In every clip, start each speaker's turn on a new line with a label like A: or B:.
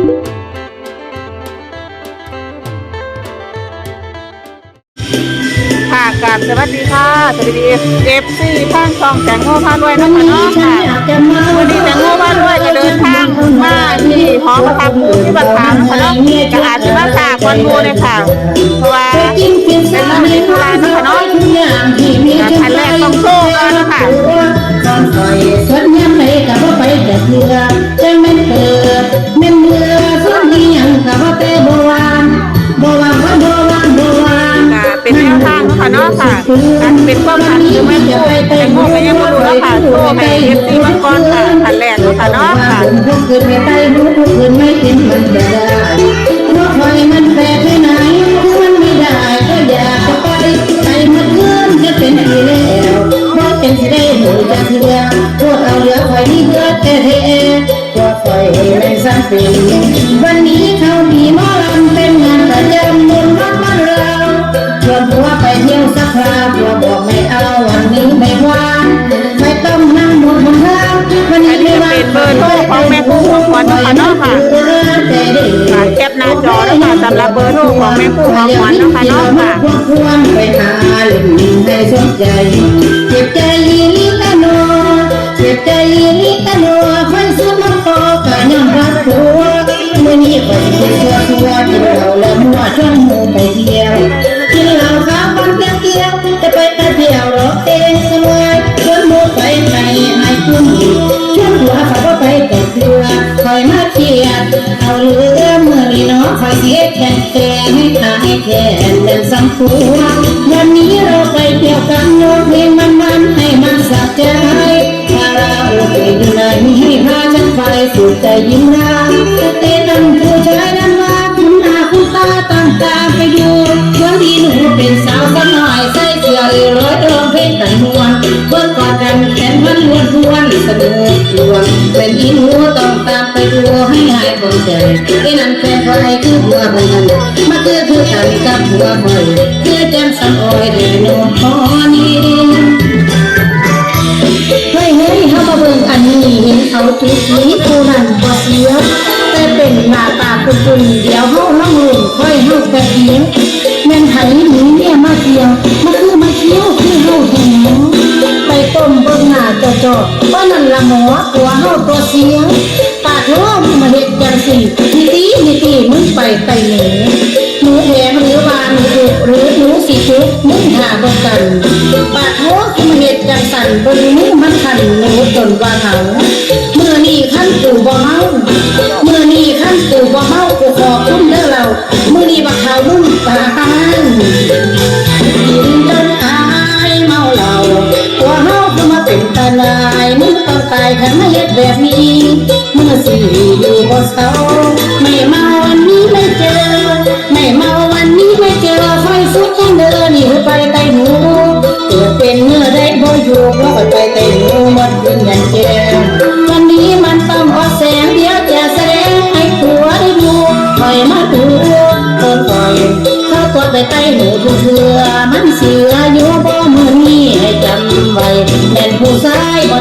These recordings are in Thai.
A: ค่ะ ราบสวัสดีค่ะสวัสดีเอฟซีทางช่องแตงโมพาด้วยนะคะเนาะค่ะวันนี้แตงโมพาด้วยจะเดินทางมาที่หอประทับผู้ที่บัตรานนะคะเนาะจะอาจจะมาจากวันโมเลยค่ะเพราะว่าเป็นมาในธุระนะคะเนาะขั้นแรกต้องโชว์ก่อนนะคะ
B: ก่อนคอยสวนยามไหนก็บ่ไปแต่เถื่อจังแม่เปิดแม่เมื่อสวนนี้ยังก็บ่แต่บ่วางบ่วางา
A: นะคะเนาะค่ะการเป็นความฝันหรือไม่ผู้แตงโมก็ยังไม่รู้แล้วค่ะโชว์ให้เอฟซีมาก่อนค่ะขั้นแรกนะคะเนาะค่ะ
B: ทุกคืนไม่ไปรู้ทุกคืนไม่เป็นมันจะได้เพราะคอยมันแปลกที่ไหนคือมันไม่ได้ก็อยากจะไปไปเมื่อนจะเป็นทีแล้วเพราะเป็นสิได้หนูจะเถื่อพวกเอาเหลือคอยนี่เพื่อแต่เทพวกคอยไม่สังเป็นวันนี้ สักคราวผัวบอกไม่เอาวันนี้ไม่ว่างไม่ต้องนั่งหมดหนทางวันนี้ไม่ว่าง
A: เป็นเบอร์โทรของแม่ครูของขวัญนะคะเนาะค่ะค่ะแคปหน้าจอแล้วค่ะสำหรับเบอร์โทรของแม่ครูของขวัญนะคะเนาะค่ะ
B: ควรไปหาล่นให้สนใจเจ็บใจ เอาเรือมือนี้น้องคอยเสียแทนแข่งให้ตายแข่งเป็นสังผัสวันนี้ คนใจไอ้นั่นแฟนใครคือหัวมันนั่นมาคือคือกันกับหัวคอยคือแจ่มสันอ้อยเดนโนพอนี้เฮ้ยเฮ้ยเฮามาเบิ่งอันนี้เห็นเขาทุกทีผู้นั้นบ่เสียแต่เป็นหน้าตาคุณคุณเดี๋ยวเฮาลองลุ่นค่อยเฮาแป๊บเดียวแม่นไผหนีเนี่ยมาเที่ยวมาคือมาเที่ยวคือเฮาแท้ไปต้มเบิ่งหน้าจอๆว่าะนั่นละหมอตัวเฮาตัวเสียป นนมือมันขันหนูจนว่าเหาเมื่อนี้ขั้นตู่บ่เมาเมื่อนี้ขั้นตู่บ่เมากูขอคุ้มเด้อเราเมื่อนี้บักเขามึงตาตานกินจนตายเมาเหล้าตัวเฮาคือมาเป็นตาลายมึงต้องตายขันมาเฮ็ดแบบนี้เมื่อสิอยู่บ่เศร้า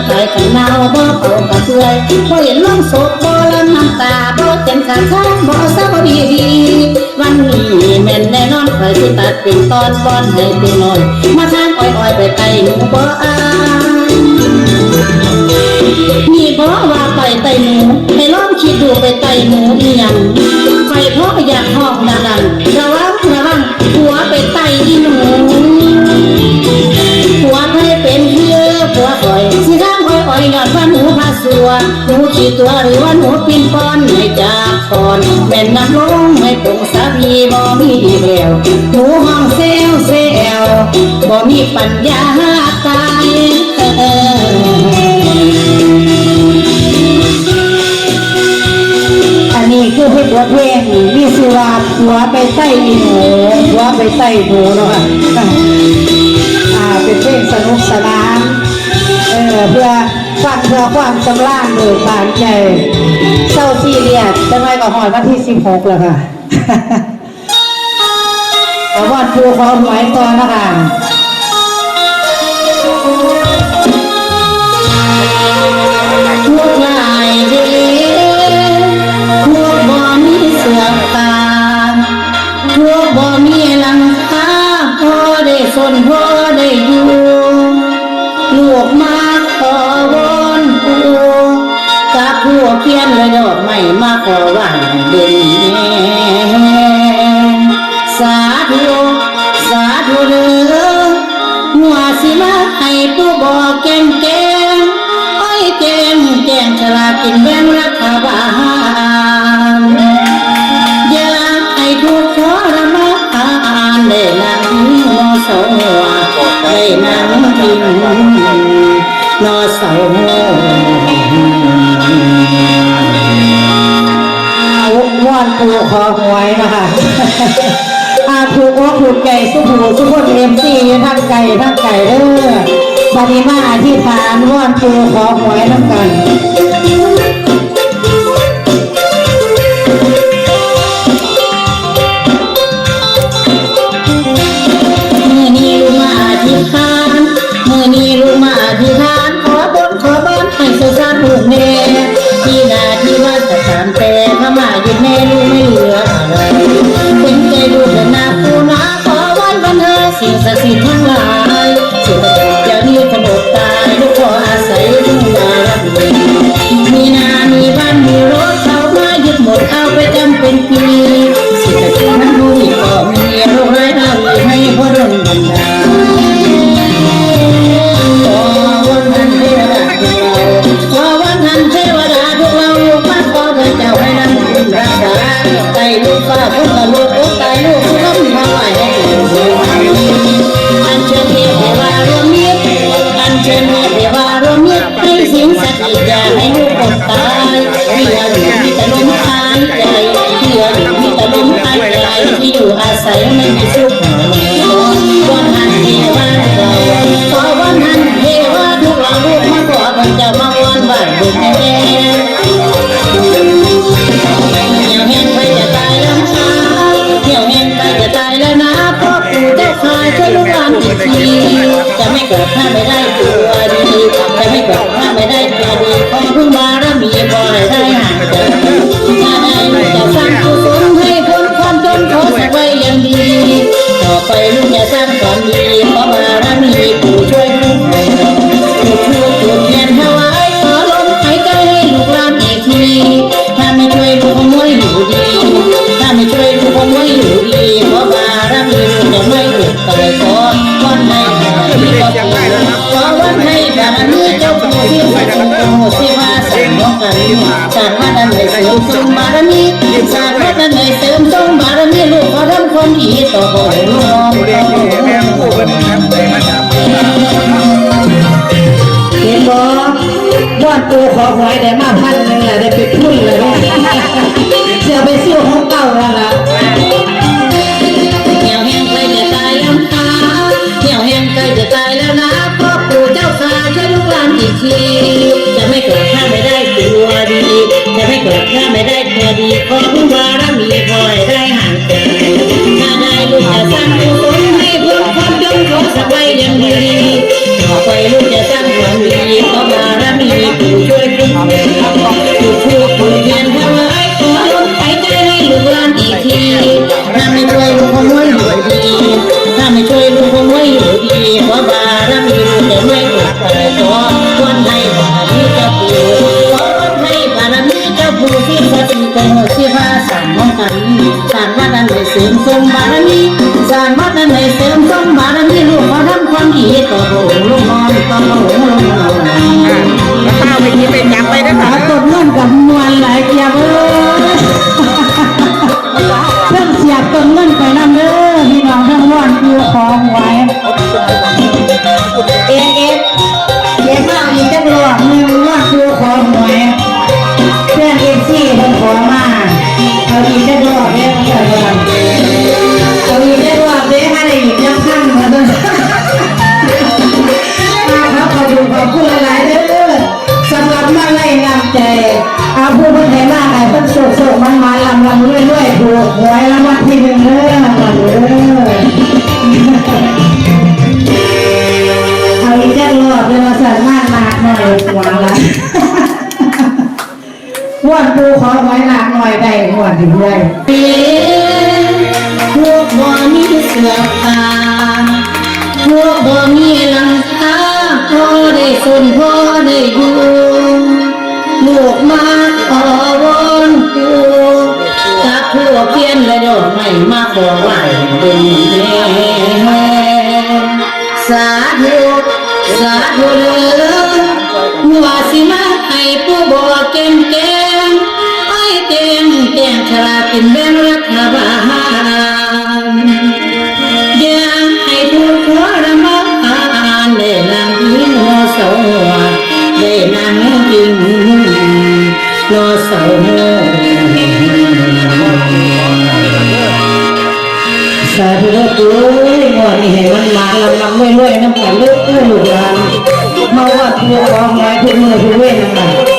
B: ชายบ่ตายกันเนาบ่เป่ากระเทือยบ่เห็นลงศพบ่ลำน้ำตาบ่เจ็บขาข้างบ่เศร้าดีดีวันนี้แม่นแน่นอนใครสิตัดเป็นตอนบอนให้เป็นน้อย มาทางอ้อยๆไปไกลหนูบ่อายนี่เพราะว่าไปไตหนูให้ลองคิดดูไปไตหนูอีหยังไปเพราะอยากห้องดังๆระวัง พาสัวหนูขี่ตัวหรือว่าหนูปินปอนให้จากคอนแม่นน้ำลงให้ปงสาพีบ่มีอีแล้วหนูห้องเซลเซลบ่มีปัญญาตายเออันนี้คือเพลงบทเพลงมีชื่อว่าหัวไปใต้อีหนูหัวไปใต้หนูเนาะอ่าเป็นเพลงสนุกสนานเออเพื่อ ความเพื่อความสำราญเบิกบานใจเศร้าซีเรียสจะไม่ก็หอยวันที่สิบหกแล้วค่ะขอวอนผู้ขอหวยตอนนะคะพวกลายดีพวกบ่มีเสือกตาพวกบ่มีลังคาพอได้สนพ ว่างเดินสาธุสาธุเด้อหัวสิมาให้ตู้บอกแกงแกงอ้อแกงแกงฉลาดกินแบงรัฐบา ปูคอหวยนะคะอาถูกว่าถูกไก่สุผูสุพนเอ็มซีทั้งไก่ทั้งไก่เด้อปฏิมาที่ฐานว่านปูคอหวยน้ำกัน ขอวันให้แบบนี้เจ้าผู้ที่ผู้จงโตสิว่าสังกามีสร้างมาดันให้เสริสมบารมีสร้างมาดันให้เสริมสมบารมีลูกขอรับความดีต่อไปน้อง
C: เห็
B: นบ่ยอดตัวขอหวยได้มาพันหนึ่งแหละได้ไปพุ่นเลยเสียไปเสี้ยอของเต่าแล้วล่ะ ทีจะไม่กลับข้าไม่ได้ตัวดี จะไม่กลับข้าไม่ได้ตัวดีขอพึ่ง ริมสมบารมีสางวัดนั้นให้เสริมสมบารมีลูกขอทำความดีต่อ อยได้หวดด้วเป็นพวกบ่มีเสื้อผ้าพวกบ่มีหลังคาพอได้สนพอได้อยู่ลูกมาขอวอนอยู่กับพวกเพี้ยนและดอกไม่มาขอไหว้เป็นสาธุสาธุเลยว่าสิมาให้ผู้บ่เก่ง แกงแกงฉลาดกินแบ่งรัฐบาลอยากให้ผู้ขอรมานได้นางยิงโนเสาได้นางยิงโนเสาสาธุเอ้ยงวดนี้ให้มันมาลำลำไม่รวยน้ำกันเลือกเอื้อลูกหลานมาว่าทัวของไว้ทุกมือทุกเว้นนั่นแหละ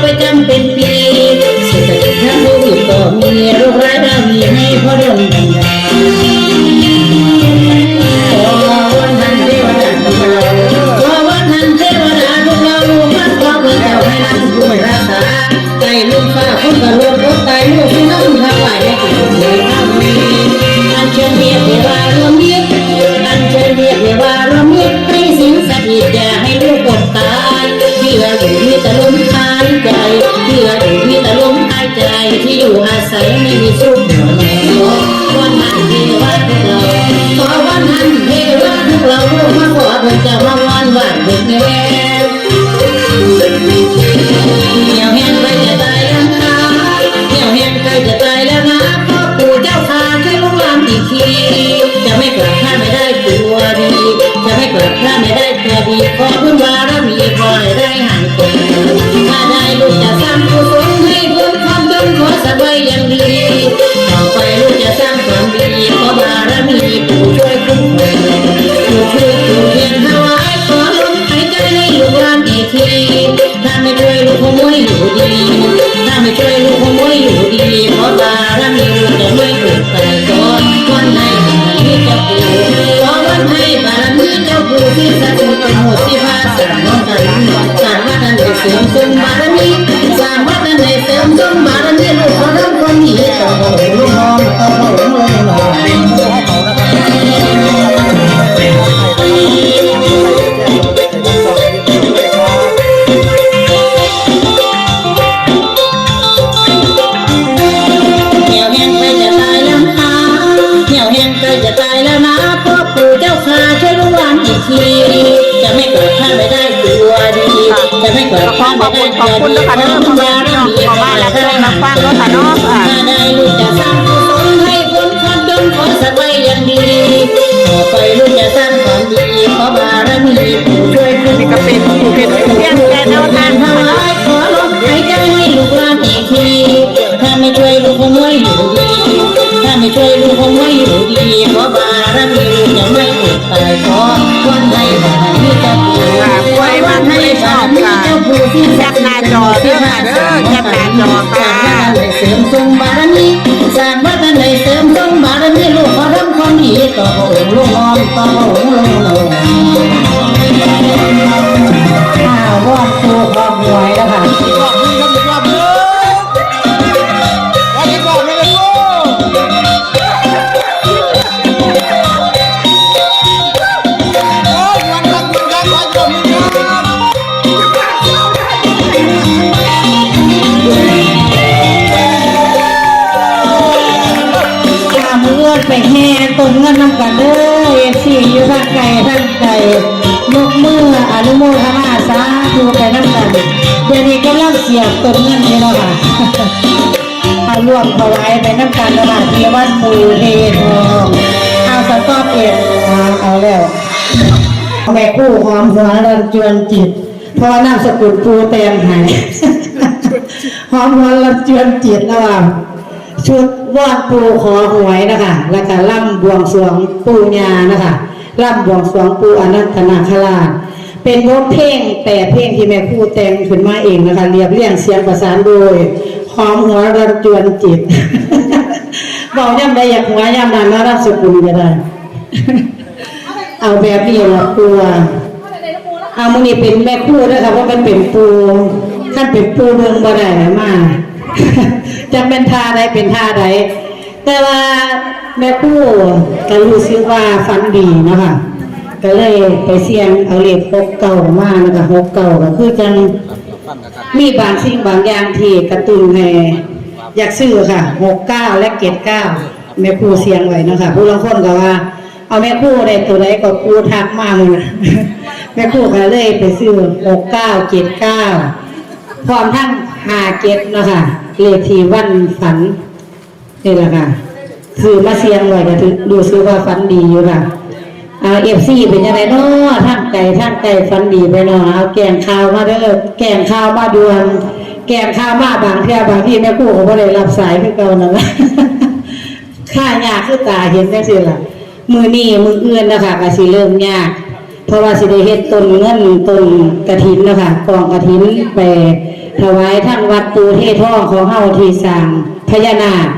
B: หมด
A: อบคุณขอบคุณ
B: ด้
A: วยค่ะเด้อพ่อแม่พี่น้องขอบ้านและเพื่อนมาฟังด้วยค่ะเนาะค่ะ
B: ได้ลูกจะสร้าวมางดีต่อไปลูกจะสร้างความดีขอบารมีช่วยคุณ
A: นี่ก็เป็นผู้เป็นผู้เลี้ยงแก่นวทาง
B: ทา
A: ค่ะนาะ
B: ร้ายขอลมหายใจให้ ค่
A: แคปหน้าจอเด้อค่ะเด้อแคปหน้าจอค่ะ
B: ไปแห่ต้นเงินนำกันเด้อเอฟซีอยู่ทางไกลทางไกลยกมืออนุโมทนาสาธุไปนำกันเดี๋ยวนี้กำลังเสียบต้นเงินนี่เนาะค่ะเอาร่วมถวายไปน้ำกันระหว่างที่วัดปูเททองเอาสต๊อปเอ็ดมาเอาแล้วแม่คู่หอมหัวรันจวนจิตเพราะนามสกุลปูเต็มหายหอมหัวรันจวนจิตระหว่างชุด วอดปูขอหวยนะคะแล้วก็ล่ำบวงสรวงปูญานะคะล่ำบวงสรวงปูอนันตนาคราชเป็นบทเพลงแต่เพลงที่แม่ครูแต่งขึ้นมาเองนะคะเรียบเรียงเสียงประสานโดยหอมหัวรันจวนจิตบอกย่ำใดอยากหัวย่ำนั้นนะรับสกุลก็ได้
D: เอาแบบนี้ละครัวเอามันนี่เป็นแม่ครูด้วยค่ะว่าะมันเป็นปูขั้นเป็นปูเมืองบ่ได้มา จะเป็นท่าใดเป็นท่าใดแต่ว่าแม่คู่ก็รู้สึกว่าฝันดีนะคะก็เลยไปเสี่ยงเอาเลขหกเก่ามานะคะหกเก่าก็คือจังมีบางสิ่งบางอย่างที่กระตุ้นให้อยากซื้อค่ะหกเก้าและเกตเก้าแม่ครูเสี่ยงไว้นะคะผู้ลางคนก็ว่า เอาแม่ครูได้ตัวใดก็ครูทักมาเลยแม่ครูก็เลยไปซื้อหกเก้าเกตเก้าพร้อมทั้ง หาเกตเนาะค่ะเลขที่วันฝันนี่แหละค่ะซื้อมาเสียงไว้ก็ถือดูซื้อว่าฝันดีอยู่ค่ะเอาเอฟซีเป็นยังไงเนาะท่านไก่ท่านไก่ฟันดีไปเนาะเอาแกงข้าวมาเด้อแกงข้าวมาดวนแกงข้าวมาบางเที่ยบางที่แม่ครู่ก็บ่ได้รับสายคือเก่านั่นล่ะค่ายากคือตาเห็นจังซี่ล่ะมือนี้มือเอื่นนะคะก็สิเริ่มยาก เพราะว่าสิได้เฮ็ดต้นเงินต้นกฐินนะคะกองกฐินไป ถวายทั้งวัดปูเทศท่องของเฮาทีสางพญานาค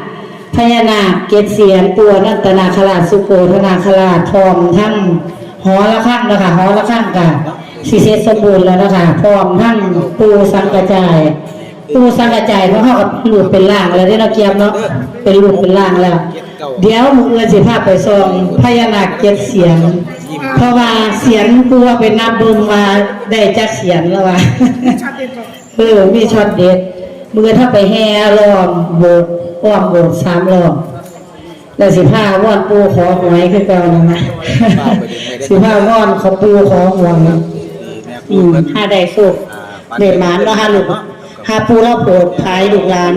D: พญานาคเกศเสียนตัวนันตนาคราชสุโกธนาคราชทองทั้งหอละข้างนะคะหอละข้างกับสีเสสมบูรณ์แล้วนะคะพร้อมทั้งปูสังกระจายปูสังกระจายเพราะเขากับหลุดเป็นล่างแล้วได้เราเกียมเนาะเป็นหลุดเป็นล่างแล้ว เดี๋ยวมือเอื้อนสิภาพไปซองพญานาคเกศเสียนเพราะว่าเสียนปูว่าเป็นนับเบึงมาได้จักเสียนแล้วว่า เออ มีช็อตเด็ดมือถ้าไปแห่รอบโบสถ์อ้อมโบสถ์สามรอบแล้วสิผ้าว่อนปูขอหวยคือเก่านะนะสิผ้าว่อนเขาปูขอหวยอืมห้าได้สุกเด็ดหมานเนาะห้าลูกห้าปูแล้วโปรดภายลูกหลาน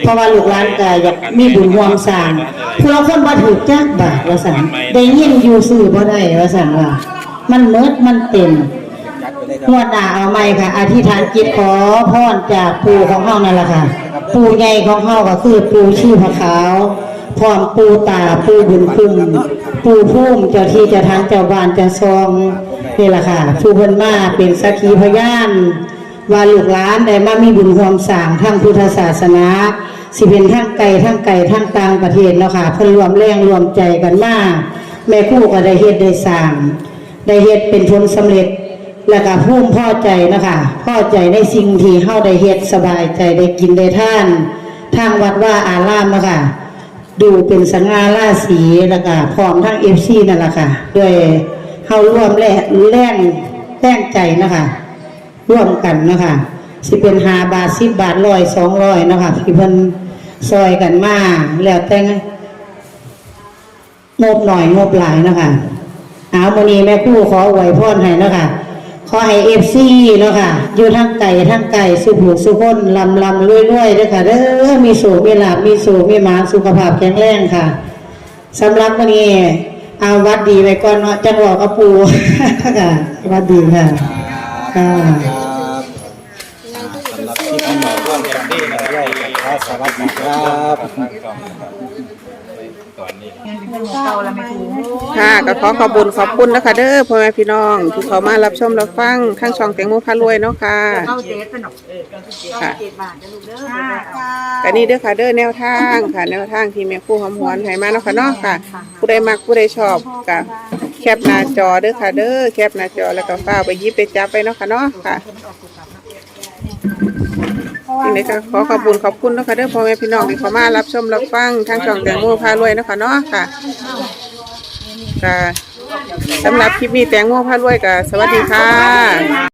D: เพราะว่าลูกหลานก็อยากมีบุญรวมสร้างผู้เราคนบ่ถูกจักบาทว่าสั่นได้ยินอยู่ซื้อบ่ได้ว่าสั่นว่า มันเมิดมันเต็ม งวดหน้าเอาใหม่ค่ะ อธิษฐานจิตขอพรจากปู่ของเฮานั่นแหละค่ะ ปู่ใหญ่ของเฮาก็คือปู่ชื่อพระขาวพร้อมปู่ตาปู่บุญคุ้มปู่พุ่มเจ้าที่เจ้าทางเจ้าบ้านเจ้าซองนี่แหละค่ะผู้เพิ่นมาเป็นสักขีพยานว่าลูกหลานได้มามีบุญความสร้างทางพุทธศาสนาสิเป็นทั้งไกลทั้งไกลทั้งต่างประเทศแล้วค่ะเพิ่นรวมแรงรวมใจกันมาแม่ครู่ก็ได้เฮ็ดได้สร้าง ได้เฮ็ดเป็นผลสำเร็จ แล้วก็ภูมิพอใจนะคะพ่อใจในสิ่งที่เฮาได้เฮ็ดสบายใจได้กินได้ท่าน ทางวัดว่าอารามนะคะดูเป็นสง่าราศีแล้วก็พร้อมทั้ง FC นั่นแหละค่ะด้วยเฮาร่วมแรงแรงแรงใจนะคะร่วมกันนะคะสิเป็นหาบาทสิบบาทร้อยสองร้อยนะคะที่เพิ่นซอยกันมาแล้วแต่งบหน่อยงบหลายนะคะเอาวันนี้แม่คู่ขออวพรให้นะคะ อให้เอฟซีเนาะค่ะ อยู่ทั้งไก่ทั้งไก่สุผูสุพ้นลำลำรวยรวยเด้อค่ะเด้อมีสูมีหลาบมีสูมีหมาสุขภาพแข็งแรงค่ะสำหรับวันนี้เอาวัดดีไปก่อนเนาะจังหวะกระปูค่ะวัดดีค่ะค่ะ
E: สำหรับที่ท่านมาร่วมกันดีนะครับครับสวัสดีครับ
C: ค่ะก็ขอขอบคุญขอบคุณนะคะเด้อพ่อแม่พี่น้องที่เขามารับชมรับฟังทั้งช่องแตงโมพารวยเนาะค่ะ
F: เอาเจ๊สนุก
C: ค่ะ
F: เจ็ดบาทจะลูกเด้อ
C: ก็นี่เด้อค่ะเด้อแนวทางค่ะ แนวทางที่แม่ครู่หอมหวนให้มาเนาะค่ะเนาะค่ะ ผู้ใดมักผู้ใดชอบก็แคปหน้าจอเด้อค่ะเด้อแคปหน้าจอแล้วก็ฟ้ากไปหยิบไปจับไปเนาะค่ะเนาะค่ะทีนี้ก็ ขอขอบคุณขอบคุณเนาะค่ะเด้อพ่อแม่พี่น้องที่เขามารับชมรับฟังทางช่องแตงโมพารวยเนาะค่ะเนาะค่ะค่ะสำหรับคลิปนี้แตงโมพารวยก็สวัสดีค่ะ